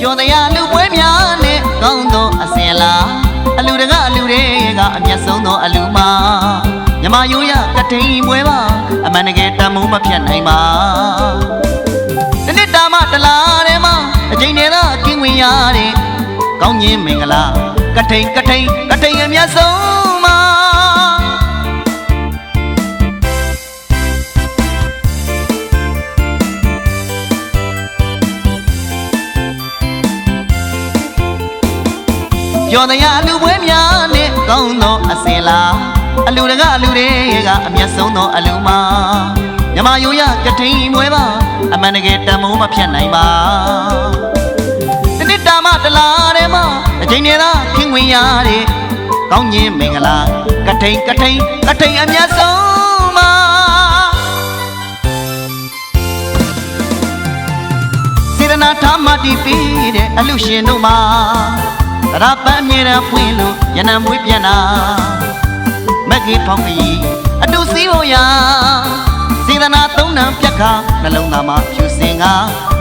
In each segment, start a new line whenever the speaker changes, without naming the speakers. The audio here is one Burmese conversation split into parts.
ကျော်တရားလူပွဲများနဲ့ကောင်းသောအစင်လားအလူတကအလူတွေကအမျက်ဆုံးသောအလူမာမြမရိုးရကထိန်ပွဲပါအမှန်တကယ်တမိုးမဖြတ်နိုင်ပါတနစ်တာမတလားထဲမှာအချိန်နဲ့သာကင်းဝင်ရတဲ့ကောင်းခြင်းမင်္ဂလာကထိန်ကထိန်ကထိန်အမျက်ဆုံး မှာကျော်တရားလူပွဲများနဲ့ကောင်းသောအစင်လားအလူတကအလူတွေကအမျက်ဆုံးသောအလူမာမြမရိုးရကထိန်ပွဲပါအမှန်တကယ်တမိုးမဖြတ်နိုင်ပါတနစ်တာမတလားထဲမှာအချိန်နဲ့သာခင်ဝင်ရတဲ့ကောင်းခြင်းမင်္ဂလာကထိန်ကထိန်ကထိန်အမျက်ဆုံးမှာစေတနာထားမှတည်ပြီးတဲ့အလူရှင်တို့မှာ တရပန်းအမြဲတမ်းဖွင့်လို့ရနံမွေးပြန်တာမက်ကြီးဖောင်းကြီးအတူစည်းဖို့ရာစေတနာသုံးနံပြက်ခါနှလုံးသားမှာဖြူစင်က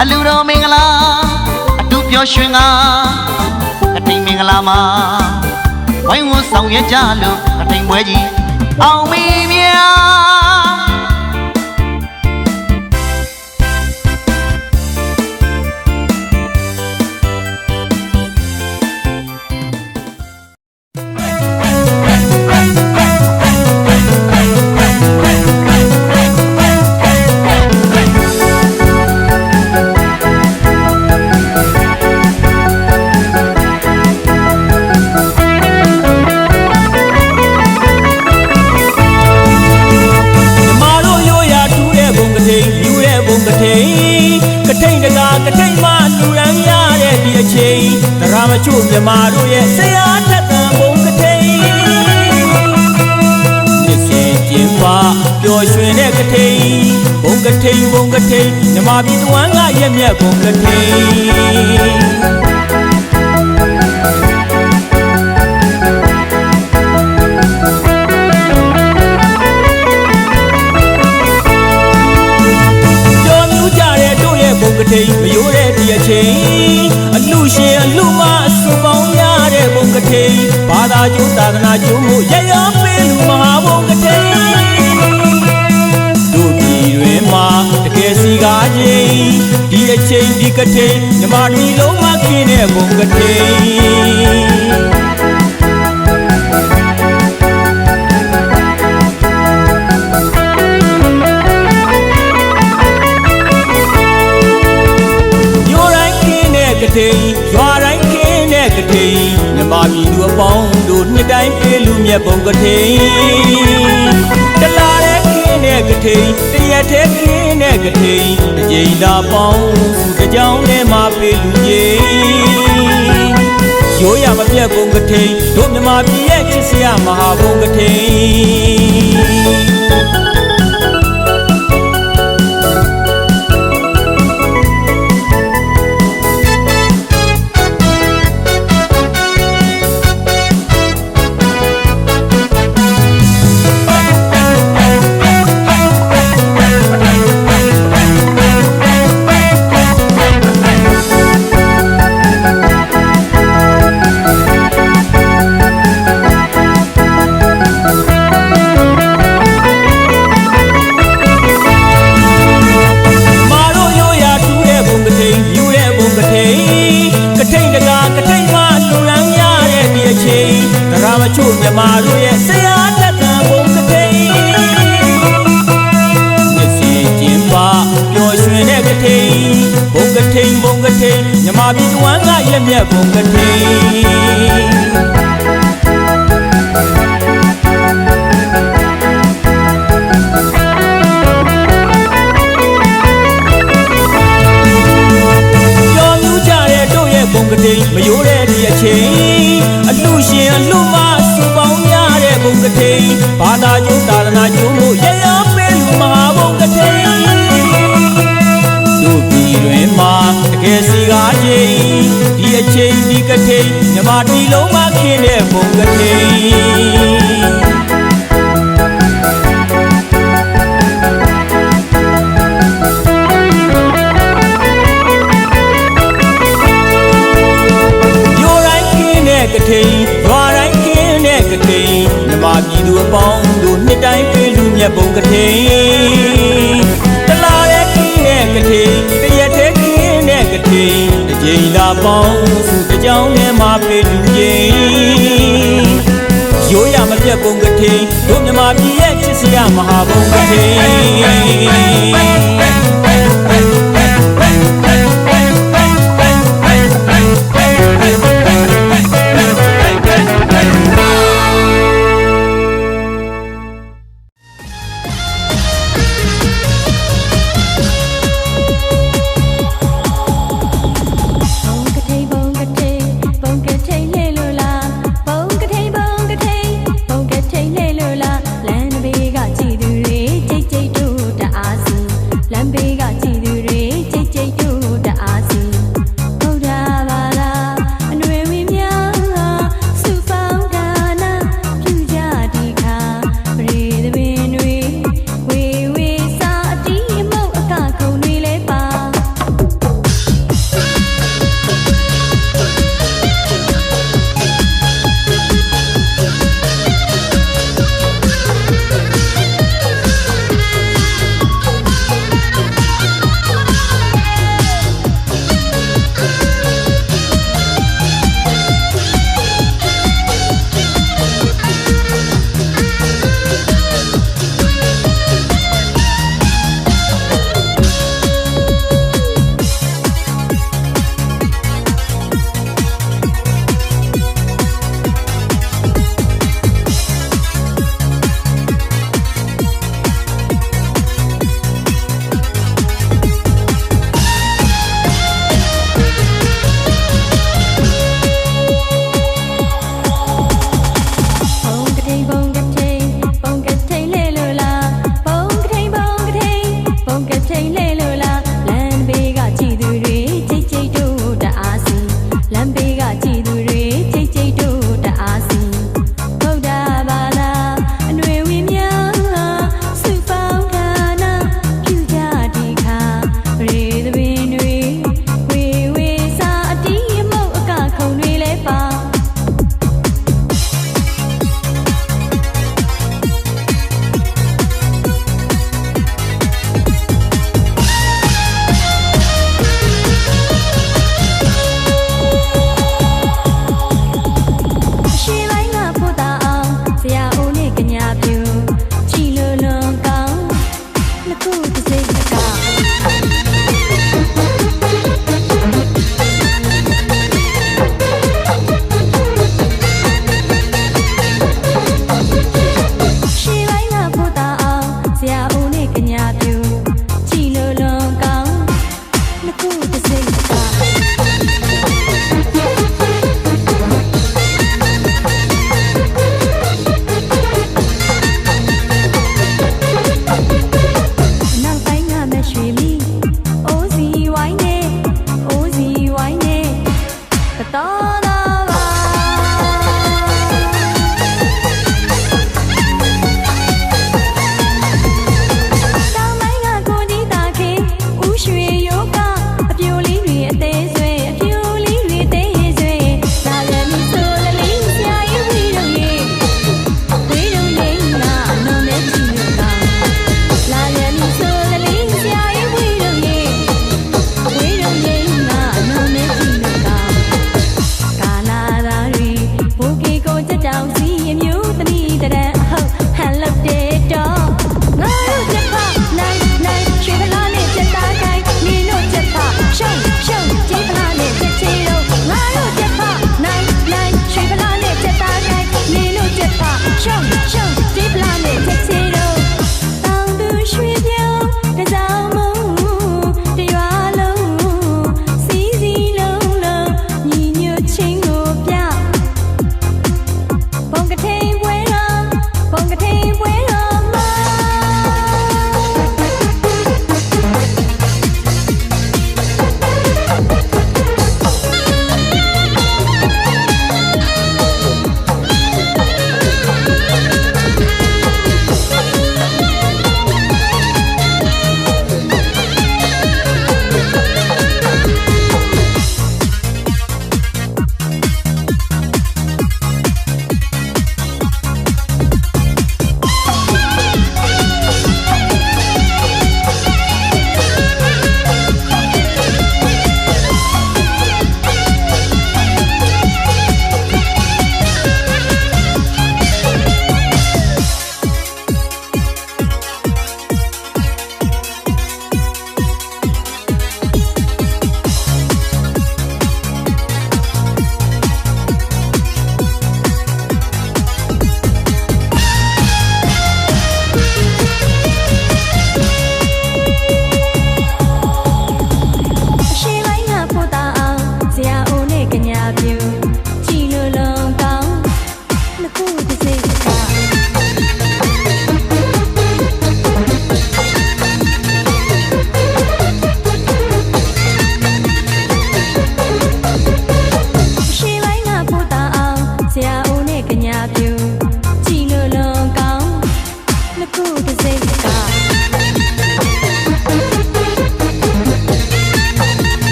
အလူတော်မင်္ဂလာအတူပျော်ရွှင်ကကတိန်မင်္ဂလာမှာဝိုင်းဝန်းဆောင်ရွက်ကြလို့ကတိန်ပွဲကြီးအောင်မီမြာ
ဓမ္ထိန်ဘုံကထိန်မြမာပြည်သူဝမ်းကရက်မြက်ဘုံကထိန်ကြော်မြူးကြတဲ့တို့ရဲ့ဘုံကထိန်မယိုးတဲ့ဒီအချိန်အလူရှင်အလူမအစုပေါင်းရတဲ့ဘုံကထိန်ဘာသာကျိုးသာသနာ ကထိန်မြမတီလုံးမခင်းတဲ့ဘုံကထိန်မြို့တိုင်းခင်းတဲ့ကတိန်ရွာတိုင်းခင်းတဲ့ကတိန်မြမပြည်သူအပေါင်းတို့နှစ်တိုင်းပြေးလူမြတ်ဘုံကတိန်တလာ တဲ့ခင်းတဲ့ကတိန်တရက်တဲ့ခင်းတဲ့ကတိန်တစ်ကြိမ်သာပေါင်းစုတစ်ကြောင်းနဲ့မှပြေးလူကြီးရိုးရမပြတ်ဘုံကတိန်တို့မြမပြည်ရဲ့ချစ်စရာမဟာဘုံကတိန် ထိန်ဘုံကထိန်ဘုံကထိန်မြမာပြည်သူဝမ်းကရက်မြက်ဘုံကထိန်ကြော်မြူးကြတဲ့တို့ရဲ့ဘုံကတိန်မယိုးတဲ့ဒီအချိန်အလှရှင်အလှမစုပေါင်းရတဲ့ဘုံကတိန်ဘာသာကျိုးသာသနာကျိုးမှုရရပေးလူမဟာ ပြည်တွင်မှာတကယ်စီကားချင်းဒီအချိန်ဒီကတိန်မြမတီလုံးမခင်းတဲ့ဘုံကတိန်
ချစ်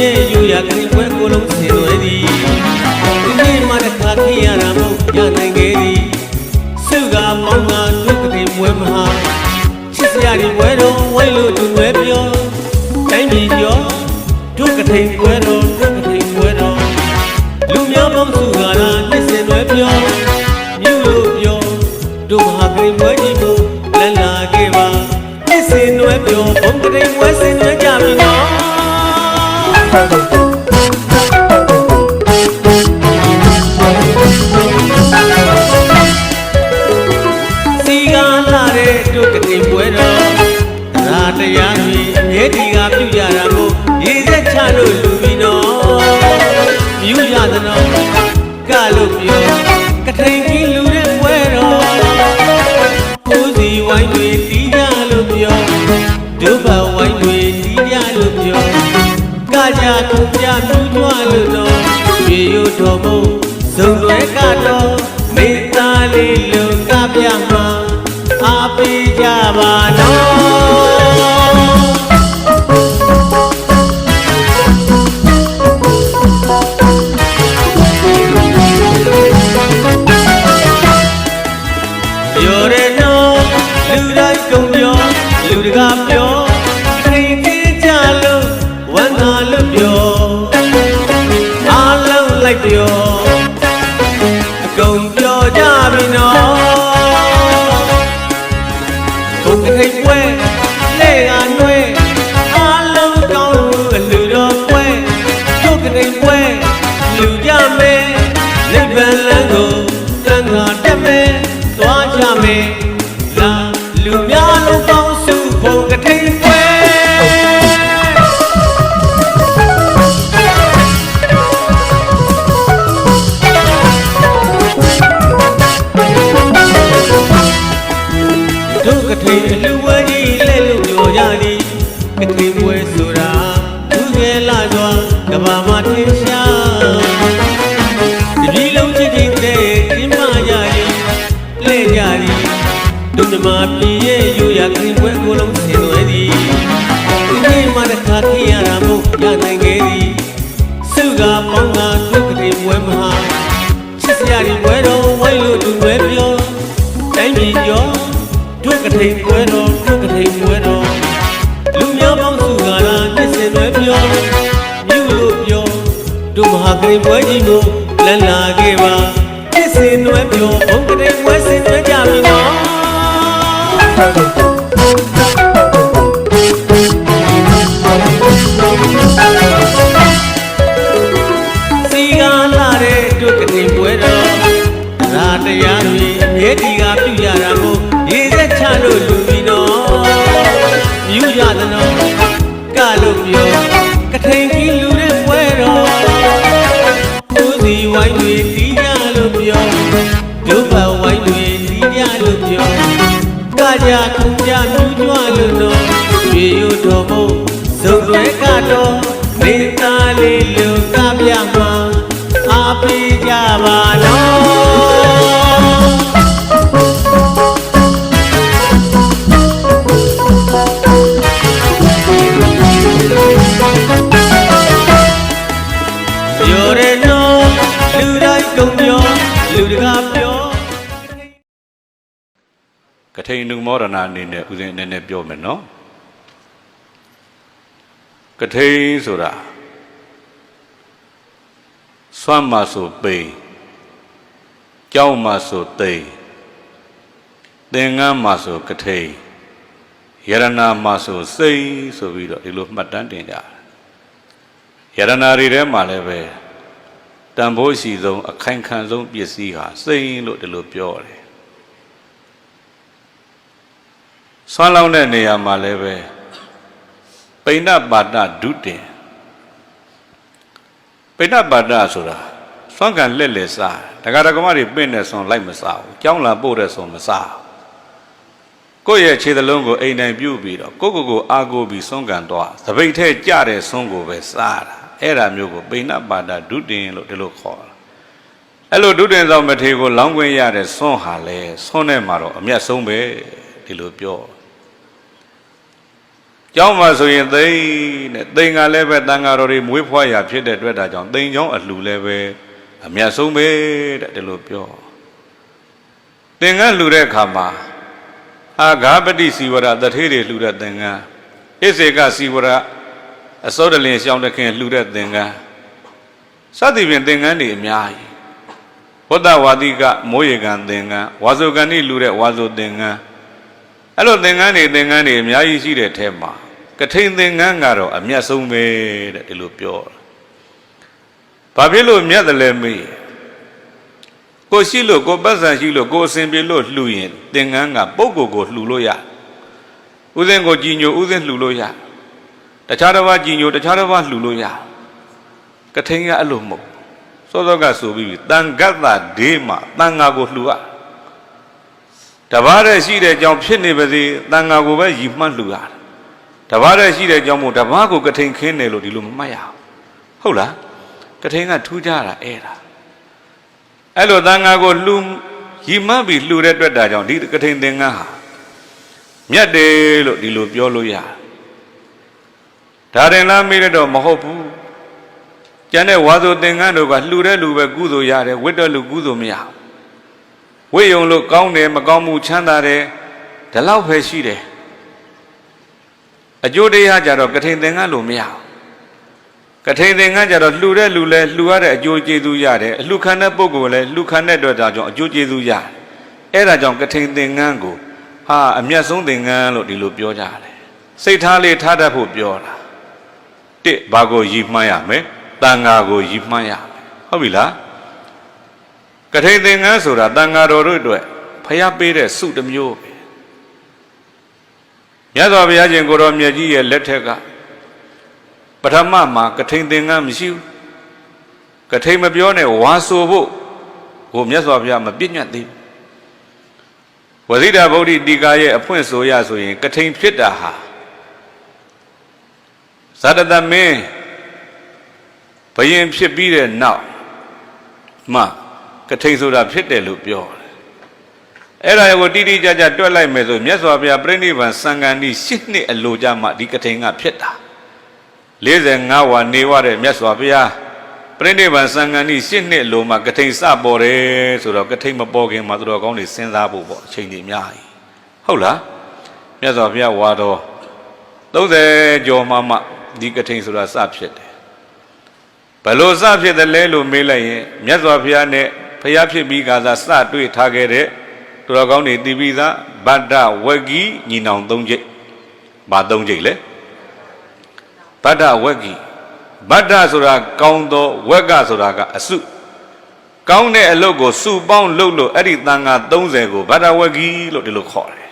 ရဲ့
ယူရခရီးပွဲကိုလုံးဆင်
သွဲသည်ဒီနေ့မှတစ်ခါခရတာမို့ရနိုင်ခဲ့သည်စုကမောင်းကဒုက္ခတွေမွဲမဟာချစ်စရာတွေဝဲတော့ဝဲလို့သူဝဲပြောတိုင်းပြည်ကျော်ဒုက္ခထိန်ပွဲတော်ဒုက္ခထိန်ပွဲတော်လူများပေါင်းစုကလာနှစ်စင်တွေပြောမြို့လို့ပြောတို့မဟာဂရိမွဲကြီးကိုလန်လာခဲ့ပါနှစ်စင်တွေပြောဘုံဂရိမွဲစင်တွေကြပြီနော်စီကလာတဲ့တို့ကတိပွဲတော် ရာတရားကြီးအမြဲဒီကပြုကြတာမို့ရေစက်ချလို့ လုံး ဒုက္တို့မဟာဂရိပွဲကြီးကိုလန်လာခဲ့ပါနှစ်စင်တွေပြောဘုံကတိန်ပွဲစင်တွေကြပြီနော် လေးလူကပြမှာအားပေးကြပါနော်ပြောတယ်နော်လူတိုင်းကုန်ပြောလူတကာပြော
ကထိန်နုမောဒနာအနေနဲ့ဦးဇင်းအနေနဲ့ပြောမယ်နော်ကထိန်ဆိုတာ စွမ်းမဆိုပိန်ကြောက်မဆိုသိန်သင်္ကန်းမဆိုကထိန်ယရနာမဆိုစိန်ဆိုပြီးတော့ဒီလိုမှတ်တမ်းတင်ကြတယ်ယရနာတွေထဲမှာလည်းပဲတန်ဖိုးရှိဆုံးအခိုင်ခံဆုံးပစ္စည်းဟာစိန်လို့ဒီလိုပြောတယ်ဆွမ်းလောင်းတဲ့နေရာမှာလည်းပဲပိဏပါဒဒုတင် ပိဏပါဒဆိုတာဆွမ်းကန်လက်လက်စားဒကာဒကမတွေပင့်တဲ့ဆွမ်းလိုက်မစားဘူးကြောင်းလာပို့တဲ့ဆွမ်းမစားဘူးကိုယ့်ရဲ့ခြေသလုံးကိုအိမ်တိုင်းပြုတ်ပြီးတော့ကိုယ့်ကိုယ်ကိုအာကိုပြီးဆွမ်းကန်သွားသပိတ်ထဲကြတဲ့ဆွမ်းကိုပဲစားတာအဲ့ဒါမျိုးကိုပိဏပါဒဒုတင်လို့ဒီလိုခေါ်တာအဲ့လိုဒုတင်ဆောင်မထေကိုလောင်းခွင့်ရတဲ့ဆွန်းဟာလဲဆွန်းနဲ့မှာတော့အမျက်ဆုံးပဲဒီလိုပြော ကျောင်းမှာဆိုရင်သိန်းနဲ့သိန်းကလည်းပဲတန်ဃာတော်တွေမွေးဖွားရာဖြစ်တဲ့အတွက်ဒါကြောင့်သိန်းကျောင်းအလှလည်းပဲအမျက်ဆုံးပဲတဲ့ဒီလိုပြောသင်္ကန်းလှူတဲ့အခါမှာအာဂါပတိစီဝရတထေးတွေလှူတဲ့သင်္ကန်းဣစေကစီဝရအစောတလင်ရှောင်းတခင်လှူတဲ့သင်္ကန်းစသည်ဖြင့်သင်္ကန်းတွေအများကြီးဘုဒ္ဓဝါဒီကမိုးရေကန်သင်္ကန်းဝါဆိုကန်ဤလှူတဲ့ဝါဆိုသင်္ကန်းအဲ့လိုသင်္ကန်းတွေသင်္ကန်းတွေအများကြီးရှိတဲ့ထဲမှာ ကထိန်သင်္ကန်းကတော့အမျက်ဆုံးပဲတဲ့ဒီလိုပြောတာဘာဖြစ်လို့မြတ်တယ်လဲမေးကိုရှိလို့ကိုပတ်စံရှိလို့ကိုအစဉ်ပြေလို့လှူရင်သင်္ကန်းကပုဂ္ဂိုလ်ကိုလှူလို့ရဥစဉ်ကိုကြည်ညိုဥစဉ်လှူလို့ရတခြားတစ်ပါးကြည်ညိုတခြားတစ်ပါးလှူလို့ရကထိန်ကအဲ့လိုမဟုတ်စောစောကဆိုပြီးတန်ဂတ်တာဒေးမှာတန်ဃာကိုလှူရတဘာတဲ့ရှိတဲ့အကြောင်းဖြစ်နေပါစေတန်ဃာကိုပဲယီမှတ်လှူရတယ် တဘာတဲ့ရှိတဲ့အကြောင်းမို့တဘာကိုကထိန်ခင်းတယ်လို့ဒီလိုမမှတ်ရအောင်ဟုတ်လားကထိန်ကထူးကြတာအဲ့ဒါအဲ့လိုတန်ဃာကိုလှူယီမှတ်ပြီးလှူတဲ့အတွက်ဒါကြောင့်ဒီကထိန်သင်္ကန်းဟာမြတ်တယ်လို့ဒီလိုပြောလို့ရတယ်ဒါရင်လားမေးတော့မဟုတ်ဘူးကျန်တဲ့ဝါဆိုသင်္ကန်းတို့ကလှူတဲ့လူပဲကုသိုလ်ရတယ်ဝိတ္တလူကုသိုလ်မရဘူးဝိယုံလို့ကောင်းတယ်မကောင်းမှုချမ်းသာတယ်ဒီလောက်ပဲရှိတယ် အကျိုးတရားကြတော့ကထိန်သင်္ကန်းလို့မရဘူးကထိန်သင်္ကန်းကြတော့လှူတဲ့လူလဲလှူရတဲ့အကျိုးကျေးဇူးရတယ်အလှခံတဲ့ပုဂ္ဂိုလ်လဲလှူခံတဲ့အတွက်ဒါကြောင့်အကျိုးကျေးဇူးရတယ်အဲ့ဒါကြောင့်ကထိန်သင်္ကန်းကိုဟာအမျက်ဆုံးသင်္ကန်းလို့ဒီလိုပြောကြတယ်စိတ်ထားလေးထားတတ်ဖို့ပြောတာတစ်ဘာကိုရည်မှန်းရမလဲတန်ဃာကိုရည်မှန်းရမယ်ဟုတ်ပြီလားကထိန်သင်္ကန်းဆိုတာတန်ဃာတော်တို့အတွက်ဖျားပေးတဲ့စုတစ်မျိုးပဲ မြတ်စွာဘုရားရှင်ကိုတော်မြတ်ကြီးရဲ့လက်ထက်ကပထမမှာကထိန်သင်္ကန်းမရှိဘူးကထိန်မပြောနဲ့ဝါဆိုဖို့ကိုမြတ်စွာဘုရားမပြည့်ညတ်သေးဘူးဝဇိဒဗုဒ္ဓတိကာရဲ့အဖွင့်ဆိုရဆိုရင်ကထိန်ဖြစ်တာဟာဇာတတမင်းဘယင်ဖြစ်ပြီးတဲ့နောက်မှကထိန်ဆိုတာဖြစ်တယ်လို့ပြောတယ် အဲ့ဒါကိုတိတိကျကျတွက်လိုက်မယ်ဆိုမြတ်စွာဘုရားပြိဋိဘံစံဃာနီ၈နှစ်အလိုကြမှဒီကထိန်ကဖြစ်တာ45ဝါနေဝတဲ့မြတ်စွာဘုရားပြိဋိဘံစံဃာနီ၈နှစ်အလိုမှကထိန်စပေါ်တယ်ဆိုတော့ကထိန်မပေါ်ခင်မှာသူတော်ကောင်းတွေစဉ်းစားဖို့ပေါ့အချိန်ကြီးအများကြီးဟုတ်လားမြတ်စွာဘုရားဝါတော်30ကျော်မှမှဒီကထိန်ဆိုတာစဖြစ်တယ်ဘလို့စဖြစ်တယ်လဲလို့မေးလိုက်ရင်မြတ်စွာဘုရားနဲ့ဘုရားဖြစ်ပြီးကသာစတွေ့ထားခဲ့တဲ့ သူတော်ကောင်းတွေတည်ပြီးသားဗဒ္ဒဝဂီညီနောင်၃ကျိတ်ဘာ၃ကျိတ်လဲဗဒ္ဒဝဂီဗဒ္ဒဆိုတာကောင်းသောဝက်ကဆိုတာကအစုကောင်းတဲ့အလုပ်ကိုစုပေါင်းလုပ်လို့အဲ့ဒီတန်ခါ30ကိုဗဒ္ဒဝဂီလို့ဒီလိုခေါ်တယ်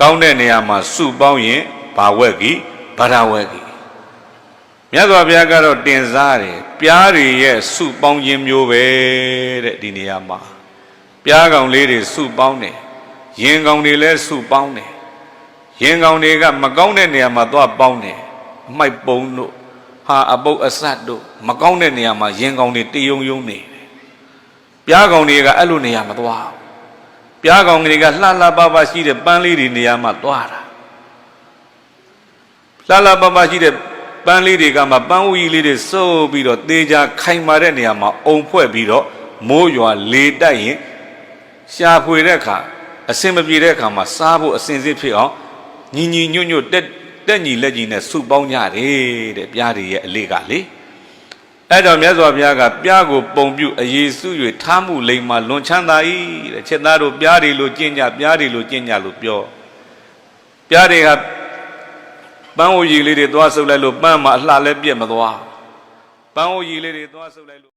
ကောင်းတဲ့နေရာမှာစုပေါင်းရင်ဘာဝဂီဗဒ္ဒဝဂီမြတ်စွာဘုရားကတော့တင်စားတယ်ပြားတွေရဲ့စုပေါင်းခြင်းမျိုးပဲတဲ့ဒီနေရာမှာ ပြားကောင်လေးတွေစုပေါင်းတယ်ရင်ကောင်တွေလည်းစုပေါင်းတယ်ရင်ကောင်တွေကမကောင်းတဲ့နေရာမှာသွားပေါင်းတယ်အမိုက်ပုံတို့ဟာအပုပ်အဆတ်တို့မကောင်းတဲ့နေရာမှာရင်ကောင်တွေတယုံယုံနေတယ်ပြားကောင်တွေကအဲ့လိုနေရာမသွားဘူးပြားကောင်တွေကလှလှပပရှိတဲ့ပန်းလေးတွေနေရာမှာသွားတာလှလှပပရှိတဲ့ပန်းလေးတွေကမှပန်းဦးကြီးလေးတွေစုပ်ပြီးတော့တေးကြခိုင်မာတဲ့နေရာမှာအုံဖွဲ့ပြီးတော့မိုးရွာလေတိုက်ရင် ရှာဖွေတဲ့အခါအစင်မပြေတဲ့အခါမှာစားဖို့အစင်စစ်ဖြစ်အောင်ညီညီညွတ်ညွတ်တက်တက်ညီလက်ညီနဲ့စုပေါင်းကြတယ်တဲ့ပြားတွေရဲ့အလေးကလေအဲ့တော့မြတ်စွာဘုရားကပြားကိုပုံပြုအရေးစု၍ထားမှုလိမ္မာလွန်ချမ်းသာ၏တဲ့ချက်သားတို့ပြားတွေလိုကျင့်ကြပြားတွေလိုကျင့်ကြလို့ပြောပြားတွေကပန်းဝရီလေးတွေသွားဆုပ်လိုက်လို့ပန်းမှာအလှလည်းပြက်မသွားပန်းဝရီလေးတွေသွားဆုပ်လိုက်လို့